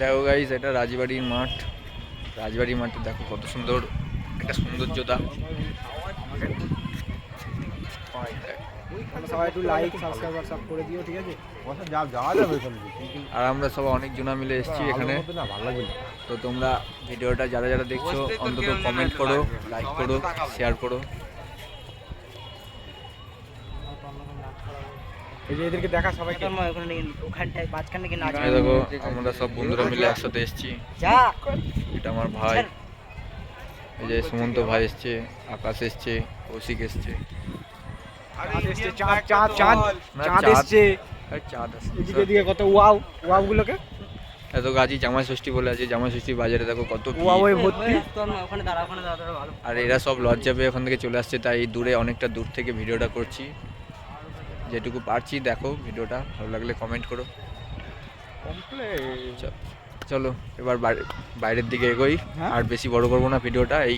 দেখো গাইজ এটা রাজবাড়ির মাঠ। রাজবাড়ির মাঠে দেখো কত সুন্দর একটা সৌন্দর্যতা। তোমরা সবাই একটু লাইক সাবস্ক্রাইব সব করে দিও ঠিক আছে? বসা যা যাওয়া যাবে ওখানে কিন্তু আর আমরা সব অনেক জনা মিলে এসেছি এখানে। তো তোমরা ভিডিওটা যারা যারা দেখছ অন্তত কমেন্ট করো লাইক করো শেয়ার করো। এই যে এদেরকে দেখা সবাইকে। ওখানটায় মাঝখানে কি নাচ দেখো আমরা সব বন্ধুরা মিলে একসাথে এসেছি। যা। এটা আমার ভাই। এই যে সুমন্ত ভাই এসছে আকাশ এসছে কৌশিক এসছে। চাঁদ এসছে চাঁদ চাঁদ চাঁদ না, চাঁদ। চাঁদ। এসছে। চাঁদ এদিকে এদিকে কত ওয়াও ওয়াও গুলোকে। এত গাছি জামাই ষষ্ঠী বলে আছে জামাই ষষ্ঠী বাজারে দেখো কত। ভর্তি। আর এরা সব লজ্জা পেয়ে ওখান থেকে চলে আসছে তাই দূরে অনেকটা দূর থেকে ভিডিওটা করছি। যেটুকু পারছি দেখো ভিডিওটা। ভালো লাগলে কমেন্ট করো। চলো এবার বাইরের দিকে এগোই। হ্যাঁ? আর বেশি বড় করব না ভিডিওটা। এই